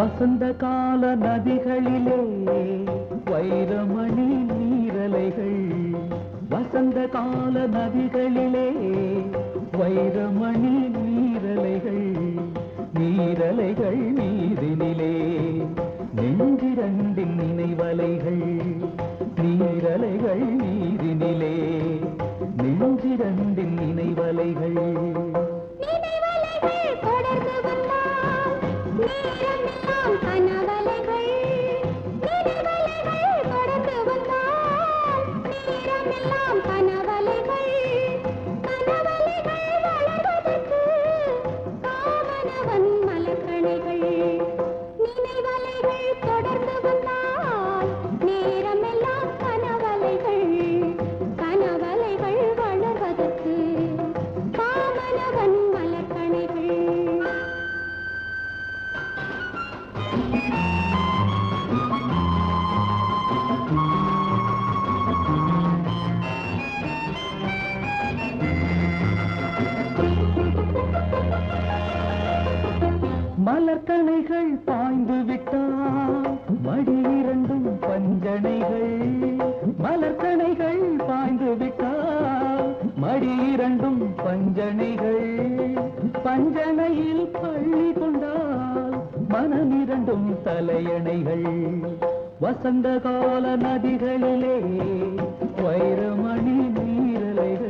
வசந்த கால நதிகளிலே வைரமணி நீரலைகள். வசந்த கால நதிகளிலே வைரமணி நீரலைகள். நீரலைகள் நீரினிலே நெஞ்சிரண்டின் நினைவலைகள். நீரலைகள் நீரினிலே நெஞ்சிரண்டின் நினைவலைகள். நேரமெல்லாம் கனவலைகள் கனவலைகள் வளர்வதற்கு காமனவன் மலர்கணைகள். மலர்கனைகள் பாய்ந்து விட்டால் மடி இரண்டும் பஞ்சனைகள். மலர்கனைகள் பாய்ந்து விட்டால் மடி இரண்டும் பஞ்சனைகள். பஞ்சனையில் பள்ளி கொண்டால் மனம் இரண்டும் தலையணைகள். வசந்த கால நதிகளிலே வைரமணி நீரலைகள்.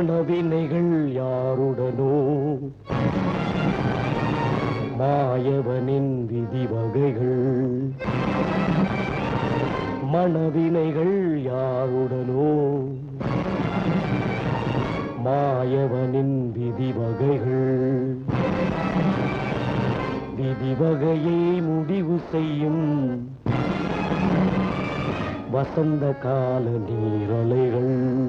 மனவினைகள் யாருடனோ? மாயவனின் விதி வகைகள். மனவினைகள் யாருடனோ? மாயவனின் விதி வகைகள். விதி வகையை முடிவு செய்யும் வசந்த கால நீரலைகள்.